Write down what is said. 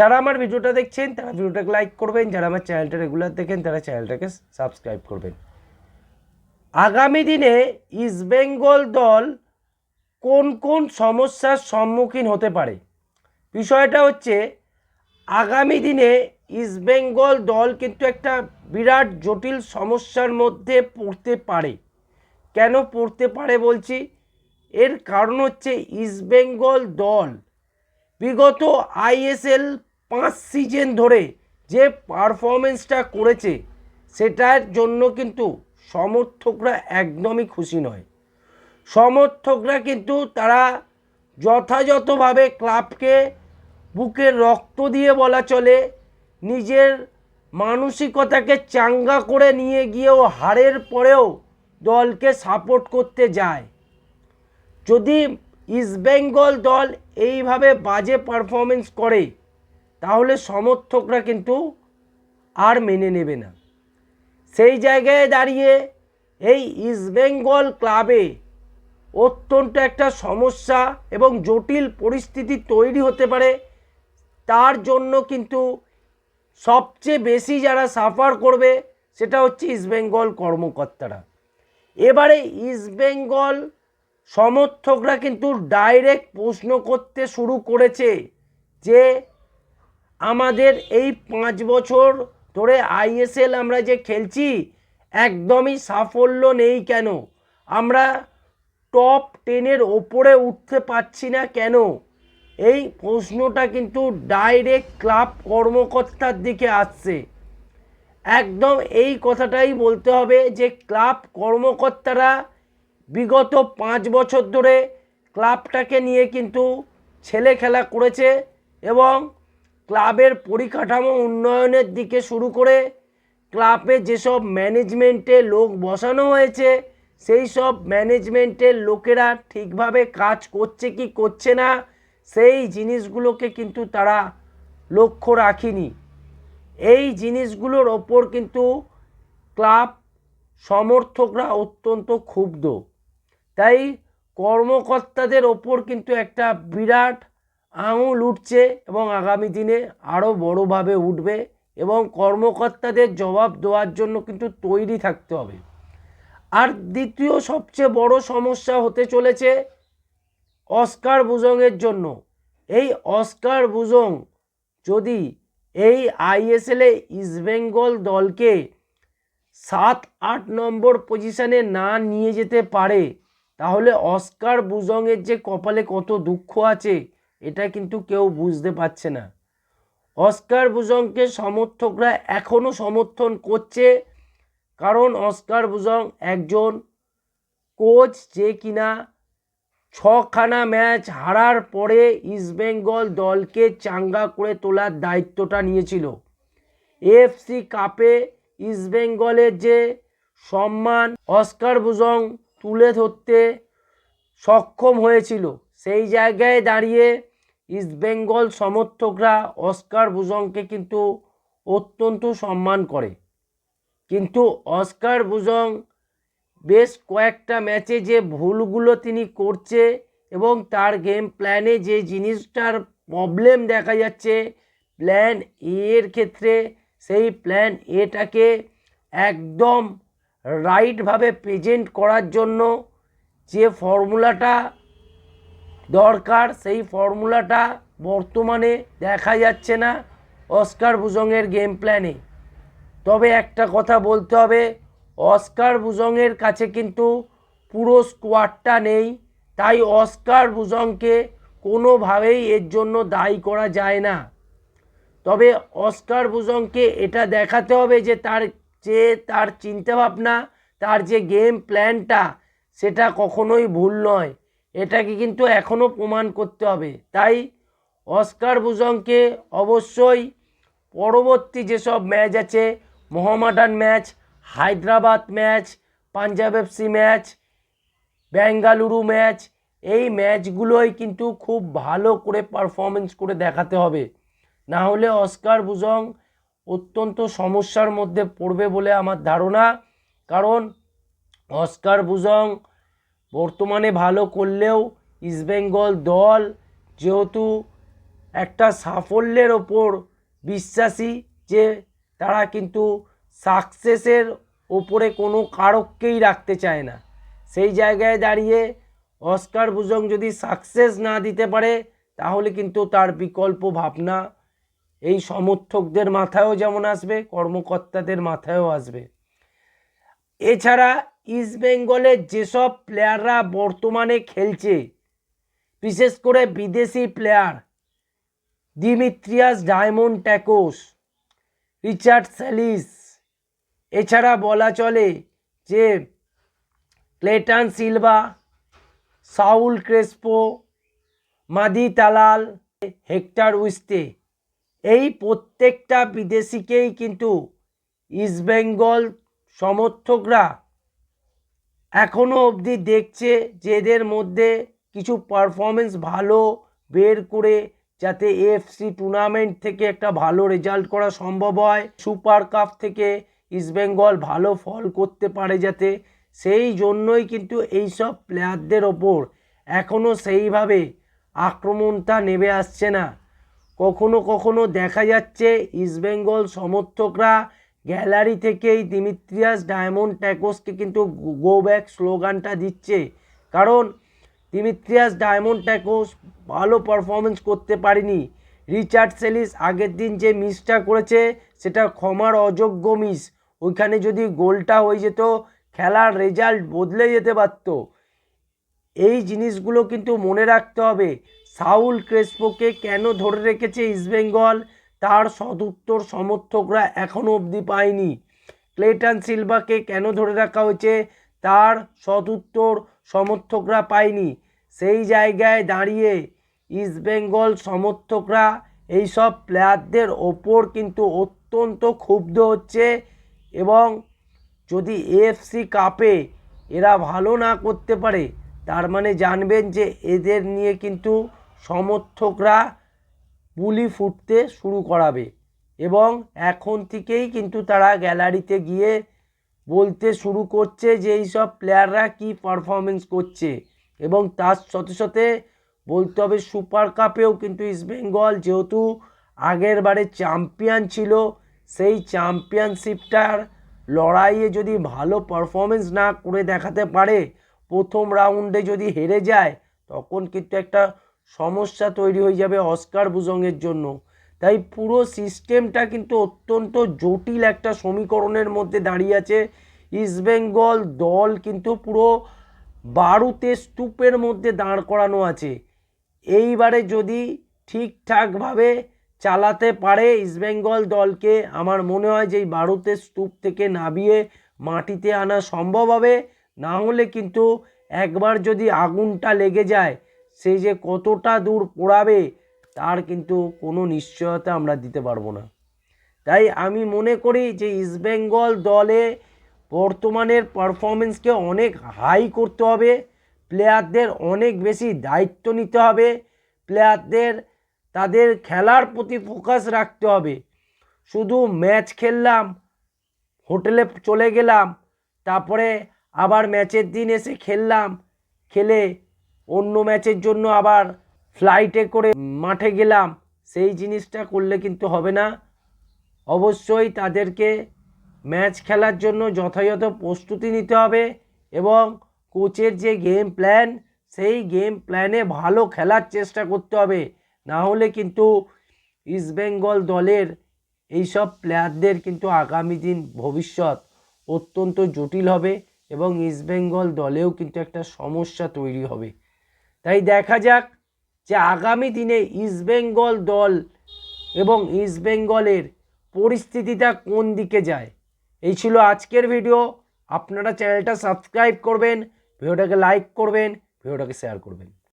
যারা আমার ভিডিওটা দেখছেন, তারা ভিডিওটাকে লাইক করবেন। যারা আমার চ্যানেলটা রেগুলার দেখেন, তারা চ্যানেলটাকে সাবস্ক্রাইব করবেন। আগামী দিনে ইস্টবেঙ্গল দল কোন কোন সমস্যার সম্মুখীন হতে পারে? বিষয়টা হচ্ছে, আগামী দিনে ইস্টবেঙ্গল দল কিন্তু একটা বিরাট জটিল সমস্যার মধ্যে পড়তে পারে। কেন পড়তে পারে বলছি? এর কারণ হচ্ছে ইস্টবেঙ্গল দল বিগত আইএসএল পাঁচ সিজন ধরে যে পারফরমেন্সটা করেছে, সেটার জন্য কিন্তু সমর্থকরা একদমই খুশি নয়। সমর্থকরা কিন্তু তারা যথাযথভাবে ক্লাবকে বুকের রক্ত দিয়ে বলা চলে, নিজের মানসিকতাকে চাঙ্গা করে নিয়ে গিয়েও হারের পরেও দলকে সাপোর্ট করতে যায়। যদি ইস্টবেঙ্গল দল এইভাবে বাজে পারফরমেন্স করে সমর্থকরা কিন্তু আর মেনে নেবে না। সেই জায়গায় দাঁড়িয়ে এই ইস্টবেঙ্গল ক্লাবে অত্যন্ত একটা সমস্যা এবং জটিল পরিস্থিতি তৈরি হতে পারে, তার জন্য কিন্তু সবচেয়ে বেশি যারা সাফার করবে সেটা হচ্ছে ইস্টবেঙ্গল কর্মকর্তারা। এবারে ইস্টবেঙ্গল সমর্থকরা কিন্তু ডাইরেক্ট প্রশ্ন করতে শুরু করেছে যে আমাদের এই পাঁচ বছর ধরে আইএসএল আমরা যে খেলছি, একদমই সাফল্য নেই কেন? আমরা টপ টেনের ওপরে উঠতে পারছি না কেন? এই প্রশ্নটা কিন্তু ডাইরেক্ট ক্লাব কর্মকর্তার দিকে আসছে। একদম এই কথাটাই বলতে হবে যে ক্লাব কর্মকর্তারা বিগত পাঁচ বছর ধরে ক্লাবটাকে নিয়ে কিন্তু ছেলে খেলা করেছে এবং ক্লাবের পরিকাঠামো উন্নয়নের দিকে শুরু করে ক্লাবে যেসব ম্যানেজমেন্টে লোক বসানো হয়েছে, সেই সব ম্যানেজমেন্টের লোকেরা ঠিকভাবে কাজ করছে কি করছে না, সেই জিনিসগুলোকে কিন্তু তারা লক্ষ্য রাখিনি। এই জিনিসগুলোর ওপর কিন্তু ক্লাব সমর্থকরা অত্যন্ত ক্ষুব্ধ। তাই কর্মকর্তাদের ওপর কিন্তু একটা বিরাট আঙুল উঠছে এবং আগামী দিনে আরও বড়োভাবে উঠবে এবং কর্মকর্তাদের জবাব দেওয়ার জন্য কিন্তু তৈরি থাকতে হবে। আর দ্বিতীয় সবচেয়ে বড় সমস্যা হতে চলেছে অস্কার বুজংয়ের জন্য। এই অস্কার বুজং যদি এই আইএসএলে ইস্টবেঙ্গল দলকে সাত আট নম্বর পজিশনে না নিয়ে যেতে পারে, তাহলে অস্কার বুজংয়ের যে কপালে কত দুঃখ আছে এটা কিন্তু কেউ বুঝতে পারছে না। অস্কার বুজংকে সমর্থকরা এখনও সমর্থন করছে, কারণ অস্কার বুজং একজন কোচ যে কিনা ছখানা ম্যাচ হারার পরে ইস্টবেঙ্গল দলকে চাঙ্গা করে তোলার দায়িত্বটা নিয়েছিল। এফসি কাপে ইস্টবেঙ্গলের যে সম্মান অস্কার বুজং তুলে ধরতে সক্ষম হয়েছিল, সেই জায়গায় দাঁড়িয়ে ইস্টবেঙ্গল সমর্থকরা অস্কার বুজংকে কিন্তু অত্যন্ত সম্মান করে। কিন্তু অস্কার বুজং বেশ কয়েকটা ম্যাচে যে ভুলগুলো তিনি করছে এবং তার গেম প্ল্যানে যে জিনিসটার প্রবলেম দেখা যাচ্ছে প্ল্যান এ এর ক্ষেত্রে সেই প্ল্যান এটাকে একদম রাইটভাবে প্রেজেন্ট করার জন্য যে ফর্মুলাটা দরকার, সেই ফর্মুলাটা বর্তমানে দেখা যাচ্ছে না অস্কার বুজংয়ের গেম প্ল্যানে তবে একটা কথা বলতে হবে, অস্কার বুজংয়ের কাছে কিন্তু পুরো স্কোয়াডটা নেই, তাই অস্কার বুজংকে কোনোভাবেই এর জন্য দায়ী করা যায় না। তবে অস্কার বুজংকে এটা দেখাতে হবে যে তার যে তার চিন্তাভাবনা, তার যে গেম প্ল্যানটা সেটা কখনোই ভুল নয়। এটাকে কিন্তু এখনও প্রমাণ করতে হবে। তাই অস্কার বুজংকে অবশ্যই পরবর্তী যেসব ম্যাচ আছে Mohammedan match, Hyderabad match, Punjab FC match, Bengaluru match, এই ম্যাচগুলোই কিন্তু খুব ভালো করে পারফরমেন্স করে দেখাতে হবে। না হলে অস্কার বুজং অত্যন্ত সমস্যার মধ্যে পড়বে বলে আমার ধারণা। কারণ অস্কার বুজং বর্তমানে ভালো করলেও ইস্টবেঙ্গল দল যেহেতু একটা সাফল্যের ওপর বিশ্বাসী যে তারা কিন্তু সাকসেসের ওপরে কোনো কারককেই রাখতে চায় না। সেই জায়গায় দাঁড়িয়ে অস্কার বুজং যদি সাকসেস না দিতে পারে, তাহলে কিন্তু তার বিকল্প ভাবনা এই সমর্থকদের মাথায়ও যেমন আসবে, কর্মকর্তাদের মাথায়ও আসবে। এছাড়া ইস্ট বেঙ্গলের যেসব প্লেয়াররা বর্তমানে খেলছে, বিশেষ করে বিদেশি player Dimitrios Diamantakos Richard Celis এছাড়া বলা চলে যে Cleiton Silva Saul Crespo Madih Talal Hector Yuste এই প্রত্যেকটা বিদেশিকেই কিন্তু ইস্টবেঙ্গল সমর্থকরা এখনও অবধি দেখছে যে এদের মধ্যে কিছু পারফরমেন্স ভালো বের করে যাতে এফসি টুর্নামেন্ট থেকে একটা ভালো রেজাল্ট করা সম্ভব হয়। সুপার কাপ থেকে ইস্টবেঙ্গল ভালো ফল করতে পারে যাতে। সেই জন্যই কিন্তু এইসব প্লেয়ারদের ওপর এখনও সেইভাবে আক্রমণটা নেমে আসছে না। কখনো কখনো দেখা যাচ্ছে ইস্টবেঙ্গল সমর্থকরা গ্যালারি থেকেই দিমিত্রিয়াস ডায়মন্ড ট্যাকোসকে কিন্তু গো ব্যাক স্লোগানটা দিচ্ছে। কারণ দিমিত্রিয়াস ডায়মন্ড ট্যাকোস ভালো পারফরমেন্স করতে পারেনি। রিচার্ড সেলিস আগের দিন যে মিসটা করেছে, সেটা ক্ষমার অযোগ্য মিস। ওইখানে যদি গোলটা হয়ে যেত, খেলার রেজাল্ট বদলে যেতে পারত। এই জিনিসগুলো কিন্তু মনে রাখতে হবে। সাউল ক্রেসপোকে কেন ধরে রেখেছে ইস্টবেঙ্গল? তার সদুত্তর সমর্থকরা এখনও অবধি পায়নি। ক্লেটন সিলভাকে কেন ধরে রাখা হয়েছে? তার সদুত্তর সমর্থকরা পায়নি। সেই জায়গায় দাঁড়িয়ে ইস্টবেঙ্গল সমর্থকরা এইসব প্লেয়ারদের ওপর কিন্তু অত্যন্ত ক্ষুব্ধ হচ্ছে এবং যদি এএফসি কাপে এরা ভালো না করতে পারে, তার মানে জানবেন যে এদের নিয়ে কিন্তু সমর্থকরা বুলি ফুটতে শুরু করাবে। এবং এখন থেকেই কিন্তু তারা গ্যালারিতে গিয়ে বলতে শুরু করছে যে এইসব প্লেয়াররা কি পারফরমেন্স করছে। এবং তার সাথে সাথে বলতে হবে সুপার কাপেও কিন্তু ইস্টবেঙ্গল যেহেতু আগের বারে চ্যাম্পিয়ন ছিল, সেই চ্যাম্পিয়নশিপটার লড়াইয়ে যদি ভালো পারফরমেন্স না করে দেখাতে পারে, প্রথম রাউন্ডে যদি হেরে যায়, তখন কিন্তু একটা সমস্যা তৈরি হয়ে যাবে অস্কার বুজংয়ের জন্য। তাই পুরো সিস্টেমটা কিন্তু অত্যন্ত জটিল একটা সমীকরণের মধ্যে দাঁড়িয়ে আছে। ইস্টবেঙ্গল দল কিন্তু পুরো বারুতে স্তূপের মধ্যে দাঁড় করানো আছে। এইবারে যদি ঠিকঠাকভাবে চালাতে পারে ইস্টবেঙ্গল দলকে, আমার মনে হয় যে এই বারুতে স্তূপ থেকে নামিয়ে মাটিতে আনা সম্ভব হবে। না হলে কিন্তু একবার যদি আগুনটা লেগে যায় সে যে কতটা দূর পড়াবে, তার কিন্তু কোনো নিশ্চয়তা আমরা দিতে পারব না। তাই আমি মনে করি যে ইস্টবেঙ্গল দলে বর্তমানের পারফরমেন্সকে অনেক হাই করতে হবে প্লেয়ারদের অনেক বেশি দায়িত্ব নিতে হবে প্লেয়ারদের তাদের খেলার প্রতি ফোকাস রাখতে হবে। শুধু ম্যাচ খেললাম, হোটেলে চলে গেলাম, তারপরে আবার ম্যাচের দিন এসে খেললাম, খেলে অন্য ম্যাচের জন্য আবার ফ্লাইটে করে মাঠে গেলাম। সেই জিনিসটা করলে কিন্তু হবে না। অবশ্যই তাদেরকে ম্যাচ খেলার জন্য যথাযথ প্রস্তুতি নিতে হবে এবং কোচের যে গেম প্ল্যান সেই গেম প্ল্যানে ভালো খেলার চেষ্টা করতে হবে। না হলে কিন্তু ইস্টবেঙ্গল দলের এইসব প্লেয়ারদের কিন্তু আগামী দিন ভবিষ্যৎ অত্যন্ত জটিল হবে এবং ইস্টবেঙ্গল দলেও কিন্তু একটা সমস্যা তৈরি হবে। তাই দেখা যাক যে আগামী দিনে ইস্টবেঙ্গল দল এবং ইস্টবেঙ্গলের পরিস্থিতিটা কোন দিকে যায়। এই ছিল আজকের ভিডিও আপনারা চ্যানেলটা সাবস্ক্রাইব করবেন ভিডিওটাকে লাইক করবেন ভিডিওটাকে শেয়ার করবেন।